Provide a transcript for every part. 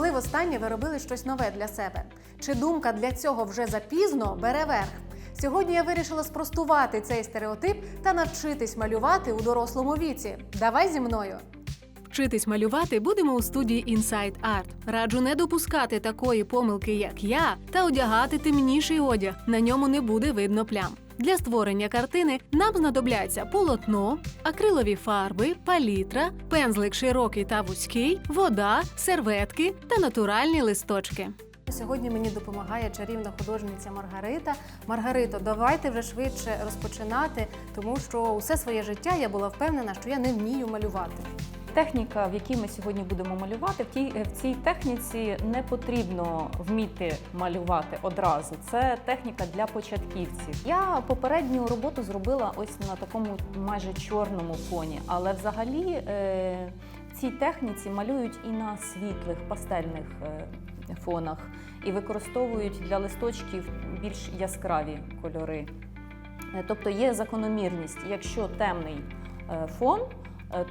востаннє ви робили щось нове для себе? Чи думка для цього вже запізно бере верх? Сьогодні я вирішила спростувати цей стереотип та навчитись малювати у дорослому віці. Давай зі мною. Вчитись малювати будемо у студії Inside Art. Раджу не допускати такої помилки, як я, та одягати темніший одяг. На ньому не буде видно плям. Для створення картини нам знадобляться полотно, акрилові фарби, палітра, пензлик широкий та вузький, вода, серветки та натуральні листочки. Сьогодні мені допомагає чарівна художниця Маргарита. Маргарито, давайте вже швидше розпочинати, тому що усе своє життя я була впевнена, що я не вмію малювати. Техніка, в якій ми сьогодні будемо малювати, в тій в цій техніці не потрібно вміти малювати одразу. Це техніка для початківців. Я попередню роботу зробила ось на такому майже чорному фоні, але взагалі е, в цій техніці малюють і на світлих пастельних е, фонах, і використовують для листочків більш яскраві кольори. Е, Тобто є закономірність, якщо темний е, фон,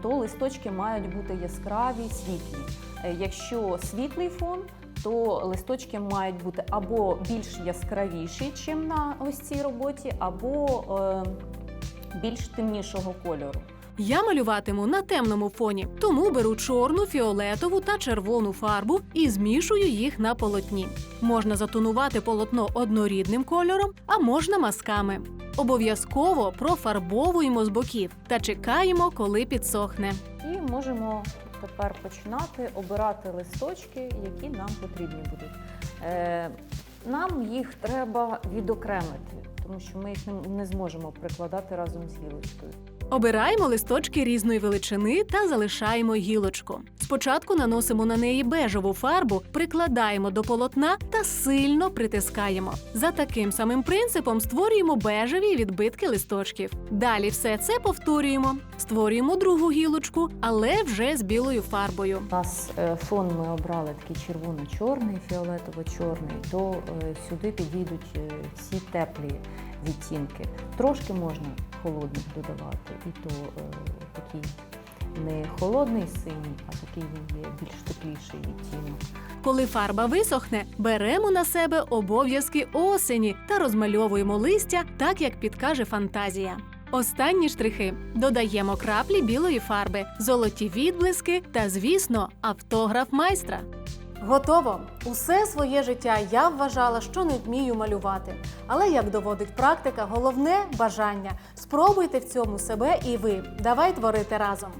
то листочки мають бути яскраві, світлі. Е, Якщо світлий фон, то листочки мають бути або більш яскравіші, чим на ось цій роботі, або е, більш темнішого кольору. Я малюватиму на темному фоні, тому беру чорну, фіолетову та червону фарбу і змішую їх на полотні. Можна затонувати полотно однорідним кольором, а можна мазками. Обов'язково профарбовуємо з боків та чекаємо, коли підсохне. І можемо тепер починати обирати листочки, які нам потрібні будуть. Е, нам їх треба відокремити, тому що ми їх не- не зможемо прикладати разом з гілочкою. Обираємо листочки різної величини та залишаємо гілочку. Спочатку наносимо на неї бежеву фарбу, прикладаємо до полотна та сильно притискаємо. За таким самим принципом створюємо бежеві відбитки листочків. Далі все це повторюємо. Створюємо другу гілочку, але вже з білою фарбою. У нас е, фон ми обрали такий червоно-чорний, фіолетово-чорний, то е, сюди підійдуть е, всі теплі відтінки. Трошки можна холодних додавати, і то е, такий не холодний синій, а такий він є більш тепліший відтінок. Коли фарба висохне, беремо на себе обов'язки осені та розмальовуємо листя так, як підкаже фантазія. Останні штрихи додаємо краплі білої фарби, золоті відблиски та, звісно, автограф майстра. Готово! Усе своє життя я вважала, що не вмію малювати. Але як доводить практика, головне бажання. Спробуйте в цьому себе і ви. Давай творити разом.